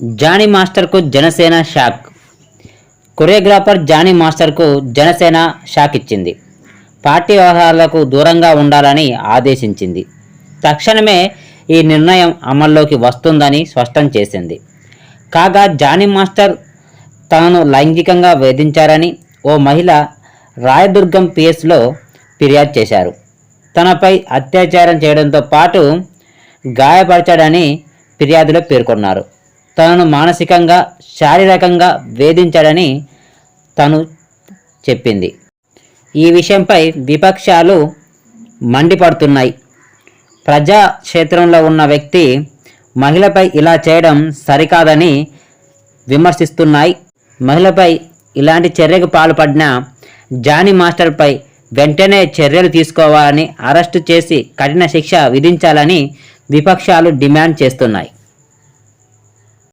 Johnny మాస్టర్కు Janasena shock. Choreographer Jani మాస్టర్కు Janasena shock ఇచ్చింది. పార్టీ వ్యవహారాలకు దూరంగా ఉండాలని ఆదేశించింది. తక్షణమే ఈ నిర్ణయం అమల్లోకి వస్తుందని స్పష్టం చేసింది. కాగా జానీ మాస్టర్ తనను లైంగికంగా వేధించారని ఓ మహిళ రాయదుర్గం పిఎస్లో ఫిర్యాదు చేశారు. తనపై అత్యాచారం చేయడంతో పాటు గాయపరిచాడని ఫిర్యాదులో పేర్కొన్నారు. తనను మానసికంగా శారీరకంగా వేధించాడని తను చెప్పింది. ఈ విషయంపై విపక్షాలు మండిపడుతున్నాయి. ప్రజా క్షేత్రంలో ఉన్న వ్యక్తి మహిళపై ఇలా చేయడం సరికాదని విమర్శిస్తున్నాయి. మహిళపై ఇలాంటి చర్యకు పాల్పడిన జానీ మాస్టర్పై వెంటనే చర్యలు తీసుకోవాలని అరెస్టు చేసి కఠిన శిక్ష విధించాలని విపక్షాలు డిమాండ్ చేస్తున్నాయి.